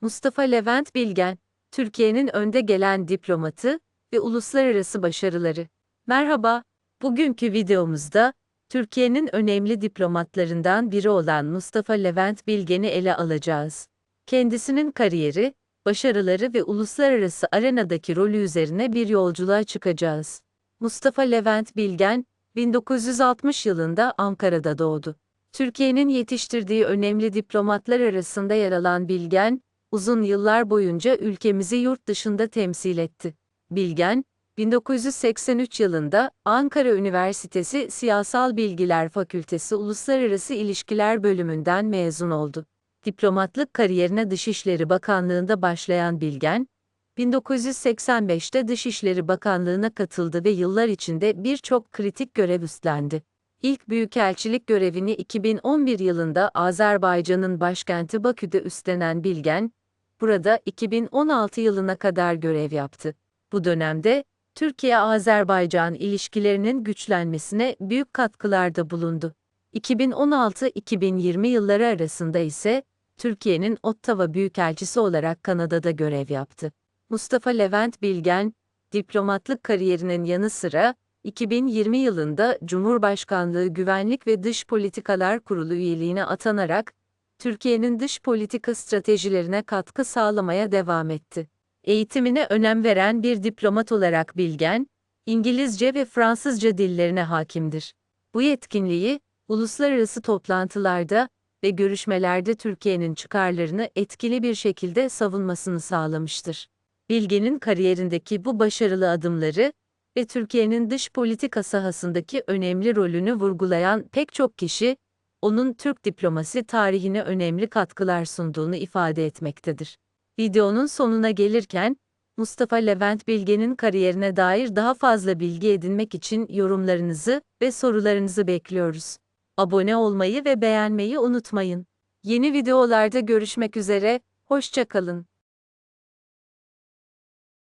Mustafa Levent Bilgen, Türkiye'nin önde gelen diplomatı ve uluslararası başarıları. Merhaba, bugünkü videomuzda Türkiye'nin önemli diplomatlarından biri olan Mustafa Levent Bilgen'i ele alacağız. Kendisinin kariyeri, başarıları ve uluslararası arenadaki rolü üzerine bir yolculuğa çıkacağız. Mustafa Levent Bilgen, 1960 yılında Ankara'da doğdu. Türkiye'nin yetiştirdiği önemli diplomatlar arasında yer alan Bilgen, uzun yıllar boyunca ülkemizi yurt dışında temsil etti. Bilgen, 1983 yılında Ankara Üniversitesi Siyasal Bilgiler Fakültesi Uluslararası İlişkiler bölümünden mezun oldu. Diplomatlık kariyerine Dışişleri Bakanlığı'nda başlayan Bilgen, 1985'te Dışişleri Bakanlığı'na katıldı ve yıllar içinde birçok kritik görev üstlendi. İlk büyükelçilik görevini 2011 yılında Azerbaycan'ın başkenti Bakü'de üstlenen Bilgen, burada 2016 yılına kadar görev yaptı. Bu dönemde Türkiye-Azerbaycan ilişkilerinin güçlenmesine büyük katkılarda bulundu. 2016-2020 yılları arasında ise Türkiye'nin Ottawa Büyükelçisi olarak Kanada'da görev yaptı. Mustafa Levent Bilgen, diplomatlık kariyerinin yanı sıra 2020 yılında Cumhurbaşkanlığı Güvenlik ve Dış Politikalar Kurulu üyeliğine atanarak Türkiye'nin dış politika stratejilerine katkı sağlamaya devam etti. Eğitimine önem veren bir diplomat olarak Bilgen, İngilizce ve Fransızca dillerine hakimdir. Bu yetkinliği, uluslararası toplantılarda ve görüşmelerde Türkiye'nin çıkarlarını etkili bir şekilde savunmasını sağlamıştır. Bilgen'in kariyerindeki bu başarılı adımları ve Türkiye'nin dış politika sahasındaki önemli rolünü vurgulayan pek çok kişi, onun Türk diplomasi tarihine önemli katkılar sunduğunu ifade etmektedir. Videonun sonuna gelirken, Mustafa Levent Bilgen'in kariyerine dair daha fazla bilgi edinmek için yorumlarınızı ve sorularınızı bekliyoruz. Abone olmayı ve beğenmeyi unutmayın. Yeni videolarda görüşmek üzere, hoşçakalın.